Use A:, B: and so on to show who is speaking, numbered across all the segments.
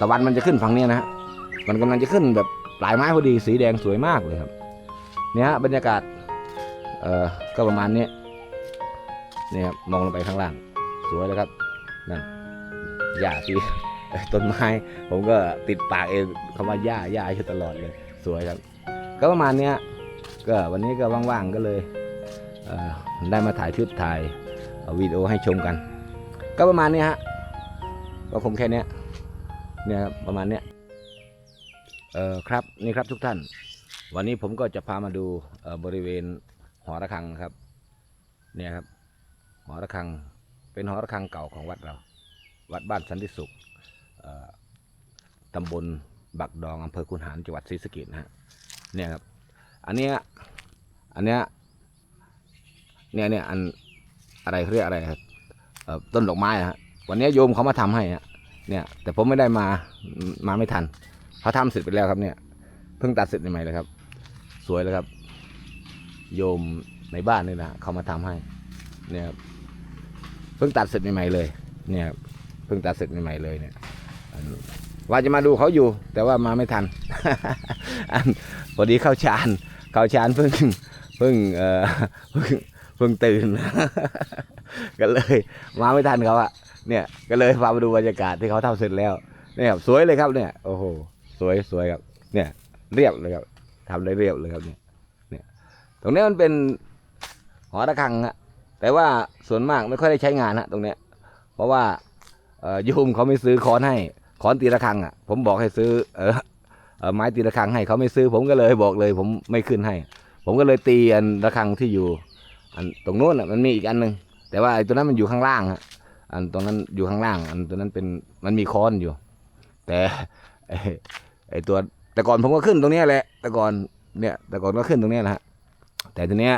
A: ตะวันมันจะขึ้นฝั่งนี้นะฮะมันกำลังจะขึ้นแบบปลายไม้พอดีสีแดงสวยมากเลยครับ เนี่ยบรรยากาศเอ่อก็ประมาณนี้เนี่ยครับมองลงไปข้างล่าง สวยเลยครับนั่นหญ้าที่ต้นไม้ ผมก็ติดปากเองคำว่าหญ้าหญ้าอยู่ตลอดเลย สวยครับ ก็ประมาณเนี้ยก็วันนี้ก็ว่างๆก็เลยเอ่อได้มาถ่ายคลิปถ่ายวิดีโอให้ชมกัน ก็ประมาณนี้ฮะก็คงแค่นี้ เนี่ยครับประมาณเนี้ยเออครับนี่ครับทุกท่าน วันนี้ผมก็จะพามาดูบริเวณหอระฆังครับ เนี่ยครับ หอระฆังเป็นหอระฆังเก่าของวัดเรา วัดบ้านสันติสุขตำบลบักดองอำเภอคุนหารจังหวัดศรีสะเกษนะฮะเนี่ยครับ อันเนี้ยอันเนี้ยเนี่ยเนี่ยอันอะไรเรียกอะไรครับต้นดอกไม้อะฮะวันนี้โยมเขามาทำให้ฮะ เนี่ย แต่ผมไม่ได้มามาไม่ทันเขาทำเสร็จไปแล้วครับเนี่ยเพิ่งตัดเสร็จใหม่ๆเลยครับ สวยเลยครับ โยมในบ้านนี่นะเขามาทำให้ เนี่ยครับเพิ่งตัดเสร็จใหม่ๆเลย เนี่ยครับเพิ่งตัดเสร็จใหม่ๆเลยเนี่ยว่าจะมาดูเขาอยู่ แต่ว่ามาไม่ทันพอดีเข้าชานเข้าชานเพิ่งเพิ่งเอ่อเพิ่งเพิ่งตื่นก็เลย มาไม่ทันเขาอะ เนี่ยก็เลยพามาดูบรรยากาศที่เขาทำเสร็จแล้วเนี่ยครับสวยเลยครับเนี่ยโอ้โหสวยสวยครับ เนี่ย เรียบเลยครับทำได้เรียบเลยครับเนี่ยเนี่ย ตรงนี้มันเป็นหอระฆังฮะแต่ว่าส่วนมากไม่ค่อยได้ใช้งานฮะตรงเนี้ย เพราะว่าเอ่อโยมเขาไม่ซื้อค้อนให้ค้อนตีระฆังอะ ผมบอกให้ซื้อเออเอ่อไม้ตีระฆังให้เขาไม่ซื้อ ผมก็เลยบอกเลย ผมไม่ขึ้นให้ ผมก็เลยตีอันระฆังที่อยู่ อันตรงโน้นอะมันมีอีกอันหนึ่งแต่ว่าไอ้ตัวนั้นมันอยู่ข้างล่างฮะ อันตรงนั้นอยู่ข้างล่าง อันตัวนั้นเป็นมันมีค้อนอยู่ แต่ไอไอตัวแต่ก่อนผมก็ขึ้นตรงนี้แหละ แต่ก่อนเนี่ย แต่ก่อนก็ขึ้นตรงนี้ยนะฮะแต่ทีเนี้ย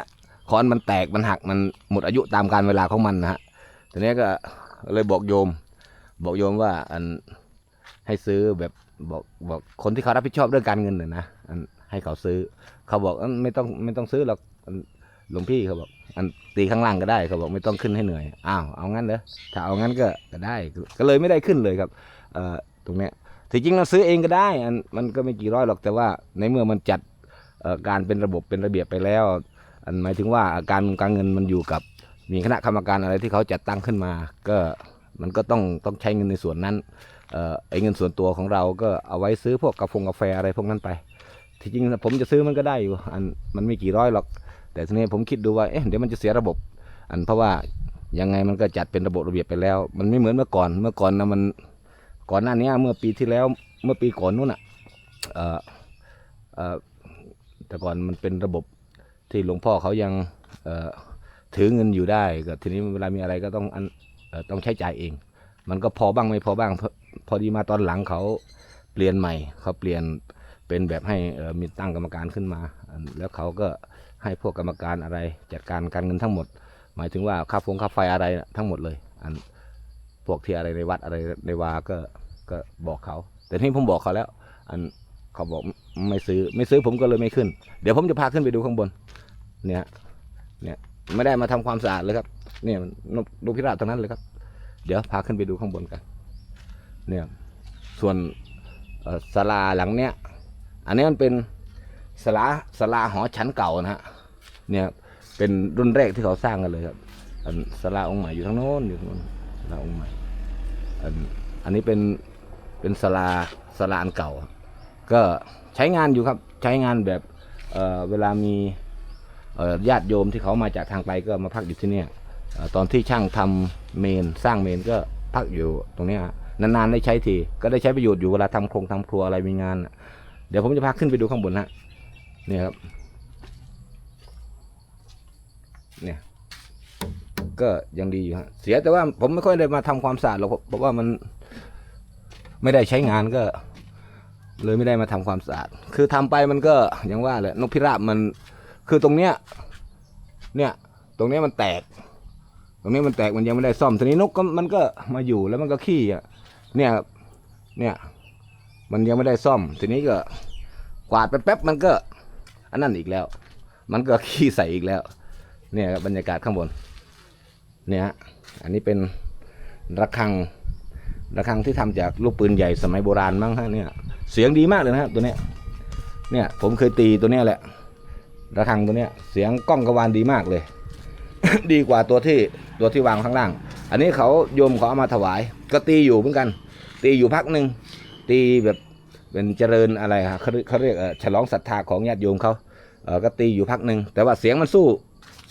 A: ค้อนมันแตกมันหักมันหมดอายุตามการเวลาของมันนะฮะทีเนี้ยก็เลยบอกโยม บอกโยมว่าอันให้ซื้อแบบบอกบอกคนที่เขารับผิดชอบเรื่องการเงินน่ะนะอันให้เขาซื้อ เขาบอกอ้ยไม่ต้องไม่ต้องซื้อหรอก หลวงพี่เขาบอกอันตีข้างล่างก็ได้เขาบอกไม่ต้องขึ้นให้เหนื่อยอ้าวเอางั้นเหรอถ้าเอางั้นก็ก็ได้ก็เลยไม่ได้ขึ้นเลยครับเอ่อตรงเนี้ยที่จริงเราซื้อเองก็ได้อันมันก็ไม่กี่ร้อยหรอกแต่ว่าในเมื่อมันจัดการเป็นระบบเป็นระเบียบไปแล้ว อันหมายถึงว่าการการเงินมันอยู่กับมีคณะกรรมการอะไรที่เขาจัดตั้งขึ้นมา ก็มันก็ต้องต้องใช้เงินในส่วนนั้นเออไอ้เงินส่วนตัวของเราก็เอาไว้ซื้อพวกกาแฟกาแฟอะไรพวกนั้นไป ที่จริงผมจะซื้อมันก็ได้อยู่อันมันไม่กี่ร้อยหรอก แต่ทีนี้ผมคิดดูว่าเอ๊ะเดี๋ยวมันจะเสียระบบ อันเพราะว่ายังไงมันก็จัดเป็นระบบระเบียบไปแล้ว มันไม่เหมือนเมื่อก่อนเมื่อก่อนนะมันก่อนหน้านี้เมื่อปีที่แล้วเมื่อปีก่อนนู้นอะเออเออแต่ก่อนมันเป็นระบบที่หลวงพ่อเขายังเออถือเงินอยู่ได้ก็ทีนี้เวลามีอะไรก็ต้องอันต้องใช้จ่ายเอง มันก็พอบ้างไม่พอบ้างพอพอดีมาตอนหลังเขาเปลี่ยนใหม่เขาเปลี่ยนเป็นแบบให้มีตั้งกรรมการขึ้นมา แล้วเขาก็ ให้พวกกรรมการอะไรจัดการการเงินทั้งหมด หมายถึงว่าค่าฟงค่าไฟอะไรทั้งหมดเลย อันพวกที่อะไรในวัดอะไรในวาก็ก็บอกเขา แต่ที่ผมบอกเขาแล้ว อันเขาบอกไม่ซื้อไม่ซื้อผมก็เลยไม่ขึ้น เดี๋ยวผมจะพาขึ้นไปดูข้างบน เนี่ยเนี่ยไม่ได้มาทำความสะอาดเลยครับ เนี่ยนกนกพิราบตรงนั้นเลยครับ เดี๋ยวพาขึ้นไปดูข้างบนกัน เนี่ยส่วนศาลาหลังเนี้ย อันนี้มันเป็น สลาสลาหอชั้นเก่านะฮะเนี่ยเป็นรุ่นแรกที่เขาสร้างกันเลยครับอันสลาองค์ใหม่อยู่ทางโน้นอยู่ทางโน้นสลาองค์ใหม่อันอันนี้เป็นเป็นสลาสลาอันเก่า ก็ใช้งานอยู่ครับใช้งานแบบเอ่อเวลามีญาติโยมที่เขามาจากทางไกลก็มาพักอยู่ที่เนี่ยตอนที่ช่างทำเมนสร้างเมนก็พักอยู่ตรงนี้นานๆได้ใช้ทีก็ได้ใช้ประโยชน์อยู่เวลาทำโครงทำครัวอะไรมีงาน เดี๋ยวผมจะพาขึ้นไปดูข้างบนฮะ เนี่ยครับ เนี่ย ก็ยังดีอยู่ฮะ เสียแต่ว่าผมไม่ค่อยได้มาทำความสะอาดหรอกเพราะว่ามันไม่ได้ใช้งานก็ เลยไม่ได้มาทำความสะอาด คือทำไปมันก็อย่างว่าแหละนกพิราบมัน คือตรงเนี้ย เนี่ย ตรงเนี้ยมันแตก ตรงนี้มันแตกมันยังไม่ได้ซ่อมทีนี้นกก็มันก็มาอยู่แล้วมันก็ขี้อะ เนี่ยครับ เนี่ย มันยังไม่ได้ซ่อม ทีนี้ก็ กวาดไปแป๊บมันก็ อันนั้นอีกแล้ว มันก็ขี้ใส่อีกแล้ว เนี่ยครับบรรยากาศข้างบน เนี่ยฮะอันนี้เป็นระฆังระฆังที่ทำจากลูกปืนใหญ่สมัยโบราณมั้งฮะเนี่ย เสียงดีมากเลยนะครับตัวเนี้ย เนี่ยผมเคยตีตัวเนี้ยแหละ ระฆังตัวเนี้ย เสียงก้องกระวานดีมากเลย ดีกว่าตัวที่ตัวที่วางข้างล่าง อันนี้เขาโยมเขาเอามาถวาย ก็ตีอยู่เหมือนกัน ตีอยู่พักหนึ่งตีแบบ เป็นเจริญอะไรฮะเขาเรียกเขาเรียกฉลองศรัทธาของญาติโยมเขาเออก็ตีอยู่พักหนึ่งแต่ว่าเสียงมันสู้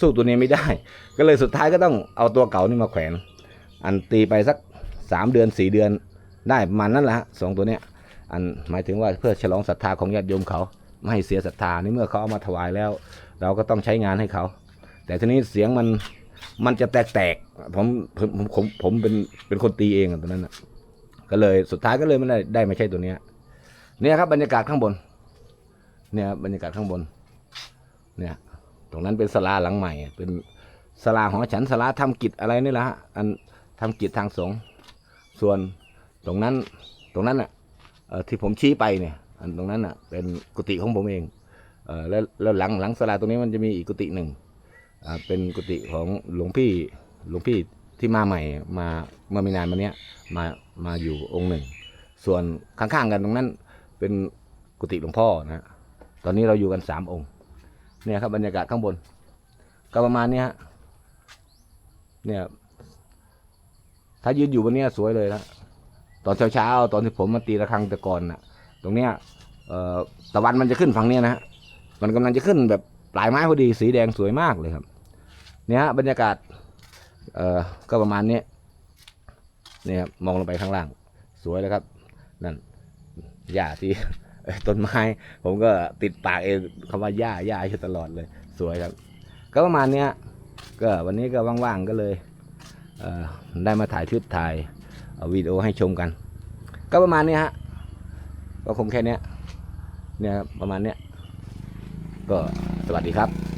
A: สู้ตัวนี้ไม่ได้ ก็เลยสุดท้ายก็ต้องเอาตัวเก่านี่มาแขวน อันตีไปสักสามเดือนสี่เดือนได้ประมาณนั้นแหละสองตัวเนี้ยอันหมายถึงว่าเพื่อฉลองศรัทธาของญาติโยมเขาไม่ให้เสียศรัทธาในเมื่อเขาเอามาถวายแล้ว เราก็ต้องใช้งานให้เขา แต่ทีนี้เสียงมันมันจะแตกๆผมผมผมผมผมเป็นเป็นคนตีเองอะตอนนั้นนะก็เลยสุดท้ายก็เลยไม่ได้ได้ไม่ใช่ตัวเนี้ย เนี่ยครับบรรยากาศข้างบน เนี่ยครับบรรยากาศข้างบน เนี่ย ตรงนั้นเป็นศาลาหลังใหม่ เป็นศาลาของฉันศาลาทำกิจอะไรนี่แหละฮะอันทำกิจทางสงฆ์ส่วนตรงนั้นตรงนั้นอะเอ่อที่ผมชี้ไปเนี่ย อันตรงนั้นอะ เป็นกุฏิของผมเองเออแล้วแล้วหลังหลังศาลาตรงนี้มันจะมีอีกกุฏิหนึ่งอ่าเป็นกุฏิของหลวงพี่หลวงพี่ที่มาใหม่มาเมื่อไม่นานมาเนี้ยมามาอยู่องค์หนึ่ง ส่วนข้างๆกันตรงนั้น เป็นกุฏิหลวงพ่อนะฮะตอนนี้เราอยู่กันสามองค์ เนี่ยครับบรรยากาศข้างบน ก็ประมาณนี้ฮะเนี่ย ถ้ายืนอยู่บนเนี้ยสวยเลยนะตอนเช้าๆตอนที่ผมมาตีระฆังแต่ก่อนน่ะ ตรงเนี้ยตะวันมันจะขึ้นฝั่งเนี้ยนะฮะมันกำลังจะขึ้นแบบปลายไม้พอดีสีแดงสวยมากเลยครับ เนี่ยฮะบรรยากาศเอ่อก็ประมาณนี้เนี่ยครับมองลงไปข้างล่าง สวยเลยครับ นั่น หญ้าที่ต้นไม้ ผมก็ติดปากเองคำว่าหญ้าหญ้าอยู่ตลอดเลย สวยครับ ก็ประมาณเนี้ยก็วันนี้ก็ว่างๆก็เลยเได้มาถ่ายคลิปถ่ายเอ่อวิดีโอให้ชมกัน ก็ประมาณนี้ฮะก็คงแค่นี้เนี่ยครับประมาณเนี้ยก็สวัสดีครับ